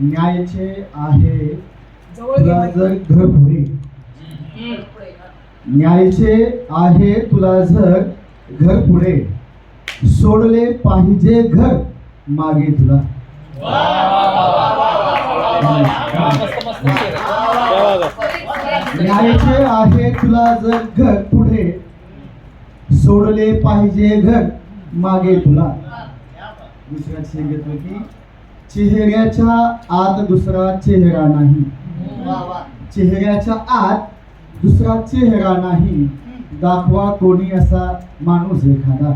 न्यायचे आहे. तुला घर पुढे. न्यायचे आहे तुला जर घर पुढे. सोडले पाहिजे घर मागे तुला. न्यायचे आहे तुला जर घर पुढे. सोडले पाहिजे घर मागे तुला. दुसऱ्या शेर घेतो की चेहऱ्याच्या आत दुसरा चेहरा नाही. चेहऱ्याच्या आत दुसरा चेहरा नाही. दाखवा कोणी असा माणूस एखादा.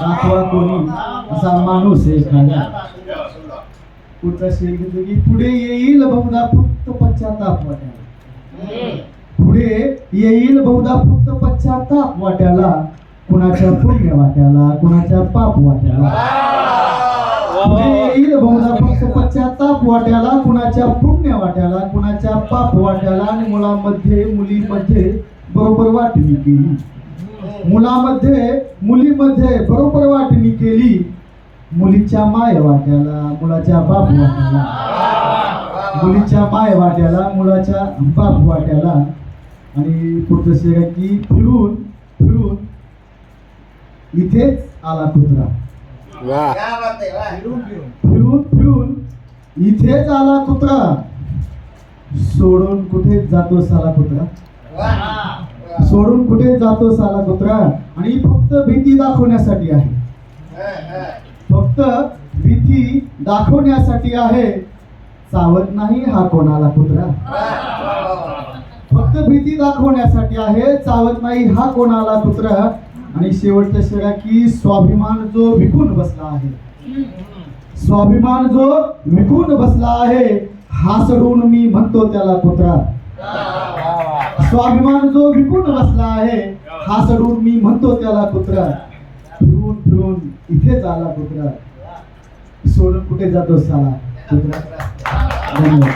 दाखवा कोणी असा माणूस एखादा. पुढचा शेर घेतो की पुढे येईल बहुधा फक्त पश्चाताप वाट्याला. पुढे येईल बहुधा फक्त पश्चाताप वाट्याला. कुणाच्या पुण्य वाट्याला कुणाच्या पाप वाट्याला. बहुधा फक्त पश्चाताप वाट्याला कुणाच्या पुण्य वाट्याला कुणाच्या पाप वाट्याला आणि मुलामध्ये मुलीमध्ये बरोबर वाटणी केली. मुलामध्ये मुलीमध्ये बरोबर वाटणी केली. मुलीच्या माय वाट्याला मुलाच्या बाप वाट्याला. मुलीच्या माय वाट्याला मुलाच्या बाप वाट्याला. आणि पुढचं की फिरून फिरून इथेच आला कुत्रा. फिरून फिरून इथेच आला कुत्रा. सोडून कुठे जातो साला कुत्रा? सोडून कुठे जातो साला कुत्रा? आणि फक्त भीती दाखवण्यासाठी आहे. फक्त भीती दाखवण्यासाठी आहे. चावत नाही हा कोणाला कुत्रा? फक्त भीती दाखवण्यासाठी आहे. चावत नाही हा कोणाला कुत्रा? आणि शेवटच्या शेरा की स्वाभिमान जो विकून बसला आहे. स्वाभिमान जो विकून बसला आहे हासडून मी म्हणतो त्याला कुत्रा. स्वाभिमान जो विकून बसला आहे हासडून मी म्हणतो त्याला कुत्रा. फिरून फिरून इथेच आला कुत्रा. सोडून कुठे जातो साला? कुत्रा. धन्यवाद.